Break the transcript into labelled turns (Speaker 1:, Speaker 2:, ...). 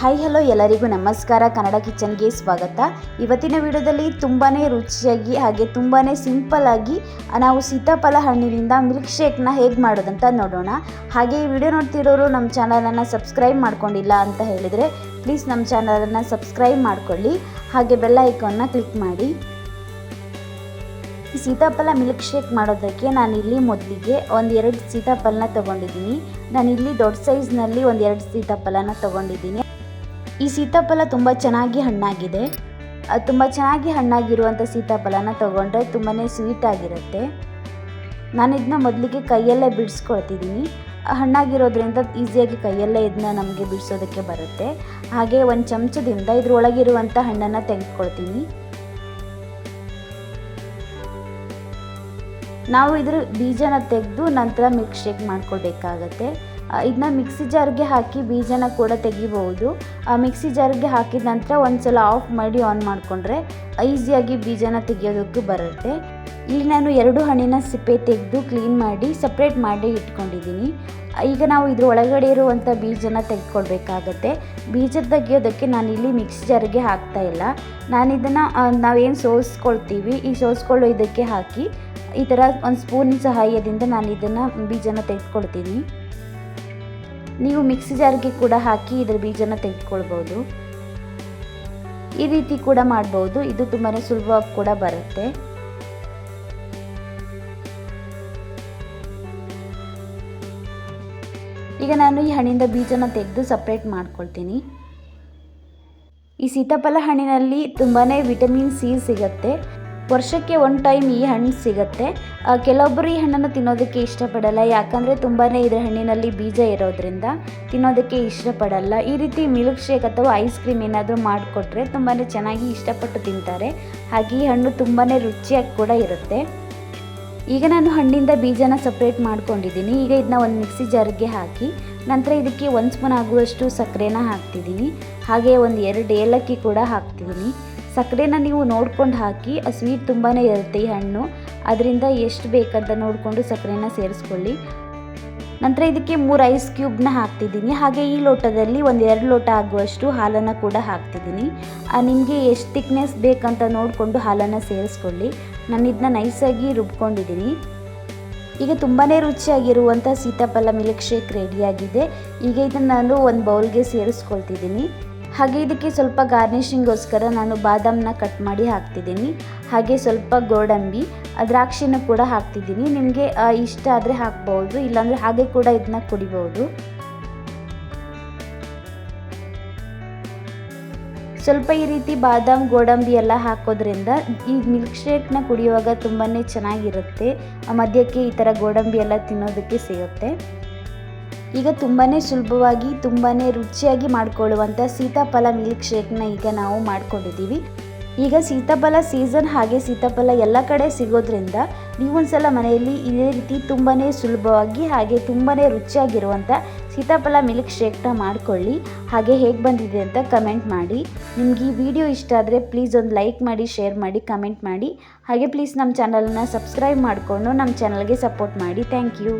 Speaker 1: Hi hello ಎಲ್ಲರಿಗೂ ನಮಸ್ಕಾರ. ಕನ್ನಡ ಕಿಚನ್ಗೆ ಸ್ವಾಗತ. ಇವತ್ತಿನ ವಿಡಿಯೋದಲ್ಲಿ ತುಂಬಾ ರುಚಿಯಾಗಿ ಹಾಗೆ ತುಂಬಾ ಸಿಂಪಲ್ ಆಗಿ ನಾವು ಸೀತಾಫಲ ಹಣ್ಣಿನಿಂದ ಮಿಲ್ಕ್ ಶೇಕ್ನ ಹೇಗೆ ಮಾಡೋದಂತ ನೋಡೋಣ. ಹಾಗೆ ಈ ವಿಡಿಯೋ ನೋಡ್ತಿರೋರು ನಮ್ಮ ಚಾನಲನ್ನು ಸಬ್ಸ್ಕ್ರೈಬ್ ಮಾಡ್ಕೊಂಡಿಲ್ಲ ಅಂತ ಹೇಳಿದರೆ ಪ್ಲೀಸ್ ನಮ್ಮ ಚಾನಲನ್ನು ಸಬ್ಸ್ಕ್ರೈಬ್ ಮಾಡ್ಕೊಳ್ಳಿ. ಹಾಗೆ ಬೆಲ್ಲ ಐಕಾನ್ನ ಕ್ಲಿಕ್ ಮಾಡಿ. ಸೀತಾಫಲ ಮಿಲ್ಕ್ ಶೇಕ್ ಮಾಡೋದಕ್ಕೆ ನಾನಿಲ್ಲಿ ಮೊದಲಿಗೆ ಒಂದು ಎರಡು ಸೀತಾಫಲನ ತೊಗೊಂಡಿದ್ದೀನಿ. ನಾನಿಲ್ಲಿ ದೊಡ್ಡ ಸೈಜ್ನಲ್ಲಿ ಒಂದು ಎರಡು ಸೀತಾಫಲನ ತೊಗೊಂಡಿದ್ದೀನಿ. ಈ ಸೀತಾಫಲ ತುಂಬ ಚೆನ್ನಾಗಿ ಹಣ್ಣಾಗಿದೆ. ತುಂಬ ಚೆನ್ನಾಗಿ ಹಣ್ಣಾಗಿರುವಂಥ ಸೀತಾಫಲನ ತೊಗೊಂಡ್ರೆ ತುಂಬಾ ಸ್ವೀಟ್ ಆಗಿರುತ್ತೆ. ನಾನು ಇದನ್ನ ಮೊದಲಿಗೆ ಕೈಯಲ್ಲೇ ಬಿಡಿಸ್ಕೊಳ್ತಿದ್ದೀನಿ. ಹಣ್ಣಾಗಿರೋದ್ರಿಂದ ಈಸಿಯಾಗಿ ಕೈಯಲ್ಲೇ ಇದನ್ನ ನಮಗೆ ಬಿಡಿಸೋದಕ್ಕೆ ಬರುತ್ತೆ. ಹಾಗೆ ಒಂದು ಚಮಚದಿಂದ ಇದ್ರೊಳಗಿರುವಂಥ ಹಣ್ಣನ್ನು ತೆಗೆದುಕೊಳ್ತೀನಿ. ನಾವು ಇದ್ರ ಬೀಜನ ತೆಗೆದು ನಂತರ ಮಿಲ್ಕ್ ಶೇಕ್ ಮಾಡ್ಕೊಳ್ಬೇಕಾಗತ್ತೆ. ಇದನ್ನ ಮಿಕ್ಸಿ ಜಾರ್ಗೆ ಹಾಕಿ ಬೀಜನ ಕೂಡ ತೆಗಿಬಹುದು. ಮಿಕ್ಸಿ ಜಾರ್ಗೆ ಹಾಕಿದ ನಂತರ ಒಂದು ಸಲ ಆಫ್ ಮಾಡಿ ಆನ್ ಮಾಡಿಕೊಂಡ್ರೆ ಈಸಿಯಾಗಿ ಬೀಜನ ತೆಗಿಯೋದಕ್ಕೂ ಬರುತ್ತೆ. ಈಗ ನಾನು ಎರಡು ಹಣ್ಣಿನ ಸಿಪ್ಪೆ ತೆಗೆದು ಕ್ಲೀನ್ ಮಾಡಿ ಸಪ್ರೇಟ್ ಮಾಡಿ ಇಟ್ಕೊಂಡಿದ್ದೀನಿ. ಈಗ ನಾವು ಇದ್ರ ಒಳಗಡೆ ಇರುವಂಥ ಬೀಜನ ತೆಗೆದುಕೊಳ್ಬೇಕಾಗತ್ತೆ. ಬೀಜ ತೆಗಿಯೋದಕ್ಕೆ ನಾನು ಇಲ್ಲಿ ಮಿಕ್ಸಿ ಜಾರ್ಗೆ ಹಾಕ್ತಾ ಇಲ್ಲ. ನಾನು ಇದನ್ನು ನಾವೇನು ಸೋಸ್ಕೊಳ್ತೀವಿ, ಈ ಸೋಸ್ಕೊಳ್ಳೋ ಇದಕ್ಕೆ ಹಾಕಿ ಈ ಥರ ಒಂದು ಸ್ಪೂನ್ ಸಹಾಯದಿಂದ ನಾನು ಇದನ್ನು ಬೀಜನ ತೆಗೆದುಕೊಳ್ತೀನಿ. ನೀವು ಮಿಕ್ಸಿ ಜಾರ್ಗೆ ಕೂಡ ಹಾಕಿ ಇದರ ಬೀಜನ ತೆಗೆದುಕೊಳ್ಬೋದು. ಈ ರೀತಿ ಕೂಡ ಮಾಡ್ಬೋದು. ಇದು ತುಂಬಾ ಸುಲಭವಾಗಿ ಕೂಡ ಬರುತ್ತೆ. ಈಗ ನಾನು ಈ ಹಣ್ಣಿಂದ ಬೀಜನ ತೆಗೆದು ಸಪ್ರೇಟ್ ಮಾಡ್ಕೊಳ್ತೀನಿ. ಈ ಸೀತಾಫಲ ಹಣ್ಣಿನಲ್ಲಿ ತುಂಬಾ ವಿಟಮಿನ್ ಸಿ ಸಿಗುತ್ತೆ. ವರ್ಷಕ್ಕೆ ಒನ್ ಟೈಮ್ ಈ ಹಣ್ಣು ಸಿಗುತ್ತೆ. ಕೆಲವೊಬ್ಬರು ಈ ಹಣ್ಣನ್ನು ತಿನ್ನೋದಕ್ಕೆ ಇಷ್ಟಪಡಲ್ಲ. ಯಾಕಂದರೆ ತುಂಬಾ ಇದರ ಹಣ್ಣಿನಲ್ಲಿ ಬೀಜ ಇರೋದ್ರಿಂದ ತಿನ್ನೋದಕ್ಕೆ ಇಷ್ಟಪಡಲ್ಲ. ಈ ರೀತಿ ಮಿಲ್ಕ್ ಶೇಕ್ ಅಥವಾ ಐಸ್ ಕ್ರೀಮ್ ಏನಾದರೂ ಮಾಡಿಕೊಟ್ರೆ ತುಂಬಾ ಚೆನ್ನಾಗಿ ಇಷ್ಟಪಟ್ಟು ತಿಂತಾರೆ. ಹಾಗೆ ಈ ಹಣ್ಣು ತುಂಬಾ ರುಚಿಯಾಗಿ ಕೂಡ ಇರುತ್ತೆ. ಈಗ ನಾನು ಹಣ್ಣಿಂದ ಬೀಜನ ಸಪ್ರೇಟ್ ಮಾಡ್ಕೊಂಡಿದ್ದೀನಿ ಈಗ ಇದನ್ನ ಒಂದು ಮಿಕ್ಸಿ ಜಾರ್ಗೆ ಹಾಕಿ ನಂತರ ಇದಕ್ಕೆ ಒಂದು ಸ್ಪೂನ್ ಆಗುವಷ್ಟು ಸಕ್ಕರೆನ ಹಾಕ್ತಿದ್ದೀನಿ ಹಾಗೆ ಒಂದು ಎರಡು ಏಲಕ್ಕಿ ಕೂಡ ಹಾಕ್ತಿದ್ದೀನಿ ಸಕ್ಕರೆನ ನೀವು ನೋಡ್ಕೊಂಡು ಹಾಕಿ, ಆ ಸ್ವೀಟ್ ತುಂಬಾ ಇರುತ್ತೆ ಈ ಹಣ್ಣು. ಅದರಿಂದ ಎಷ್ಟು ಬೇಕಂತ ನೋಡಿಕೊಂಡು ಸಕ್ಕರೆನ ಸೇರಿಸ್ಕೊಳ್ಳಿ. ನಂತರ ಇದಕ್ಕೆ ಮೂರು ಐಸ್ ಕ್ಯೂಬ್ನ ಹಾಕ್ತಿದ್ದೀನಿ. ಹಾಗೆ ಈ ಲೋಟದಲ್ಲಿ ಒಂದು ಎರಡು ಲೋಟ ಆಗುವಷ್ಟು ಹಾಲನ್ನು ಕೂಡ ಹಾಕ್ತಿದ್ದೀನಿ. ನಿಮಗೆ ಎಷ್ಟು ತಿಕ್ನೆಸ್ ಬೇಕಂತ ನೋಡಿಕೊಂಡು ಹಾಲನ್ನು ಸೇರಿಸ್ಕೊಳ್ಳಿ. ನಾನು ಇದನ್ನ ನೈಸಾಗಿ ರುಬ್ಕೊಂಡಿದ್ದೀನಿ ಈಗ ತುಂಬಾ ರುಚಿಯಾಗಿರುವಂಥ ಸೀತಾಫಲ ಮಿಲ್ಕ್ ಶೇಕ್ ರೆಡಿಯಾಗಿದೆ ಈಗ ಇದನ್ನು ನಾನು ಒಂದು ಬೌಲ್ಗೆ ಸೇರಿಸ್ಕೊಳ್ತಿದ್ದೀನಿ ಹಾಗೆ ಇದಕ್ಕೆ ಸ್ವಲ್ಪ ಗಾರ್ನಿಷಿಂಗೋಸ್ಕರ ನಾನು ಬಾದಾಮನ್ನ ಕಟ್ ಮಾಡಿ ಹಾಕ್ತಿದ್ದೀನಿ. ಹಾಗೆ ಸ್ವಲ್ಪ ಗೋಡಂಬಿ ದ್ರಾಕ್ಷಿನ ಕೂಡ ಹಾಕ್ತಿದ್ದೀನಿ. ನಿಮಗೆ ಇಷ್ಟ ಆದರೆ ಹಾಕ್ಬೋದು, ಇಲ್ಲಾಂದರೆ ಹಾಗೆ ಕೂಡ ಇದನ್ನ ಕುಡಿಬೋದು. ಸ್ವಲ್ಪ ಈ ರೀತಿ ಬಾದಾಮ್, ಗೋಡಂಬಿ ಎಲ್ಲ ಹಾಕೋದ್ರಿಂದ ಈ ಮಿಲ್ಕ್ ಶೇಕ್ನ ಕುಡಿಯುವಾಗ ತುಂಬಾ ಚೆನ್ನಾಗಿರುತ್ತೆ. ಮಧ್ಯಕ್ಕೆ ಈ ಥರ ಗೋಡಂಬಿ ಎಲ್ಲ ತಿನ್ನೋದಕ್ಕೆ ಸಿಗುತ್ತೆ. ಈಗ ತುಂಬಾ ಸುಲಭವಾಗಿ ತುಂಬಾ ರುಚಿಯಾಗಿ ಮಾಡಿಕೊಳ್ಳುವಂಥ ಸೀತಾಫಲ ಮಿಲ್ಕ್ ಶೇಕ್ನ ಈಗ ನಾವು ಮಾಡ್ಕೊಂಡಿದ್ದೀವಿ. ಈಗ ಸೀತಾಫಲ ಸೀಸನ್ ಹಾಗೆ ಸೀತಾಫಲ ಎಲ್ಲ ಕಡೆ ಸಿಗೋದ್ರಿಂದ ನೀವೊಂದ್ಸಲ ಮನೆಯಲ್ಲಿ ಇದೇ ರೀತಿ ತುಂಬಾ ಸುಲಭವಾಗಿ ಹಾಗೆ ತುಂಬಾ ರುಚಿಯಾಗಿರುವಂಥ ಸೀತಾಫಲ ಮಿಲ್ಕ್ ಶೇಕ್ನ ಮಾಡ್ಕೊಳ್ಳಿ. ಹಾಗೆ ಹೇಗೆ ಬಂದಿದೆ ಅಂತ ಕಮೆಂಟ್ ಮಾಡಿ. ನಿಮ್ಗೆ ಈ ವಿಡಿಯೋ ಇಷ್ಟ ಆದರೆ ಪ್ಲೀಸ್ ಒಂದು ಲೈಕ್ ಮಾಡಿ ಶೇರ್ ಮಾಡಿ ಕಮೆಂಟ್ ಮಾಡಿ. ಹಾಗೆ ಪ್ಲೀಸ್ ನಮ್ಮ ಚಾನಲನ್ನ ಸಬ್ಸ್ಕ್ರೈಬ್ ಮಾಡಿಕೊಂಡು ನಮ್ಮ ಚಾನಲ್ಗೆ ಸಪೋರ್ಟ್ ಮಾಡಿ. Thank you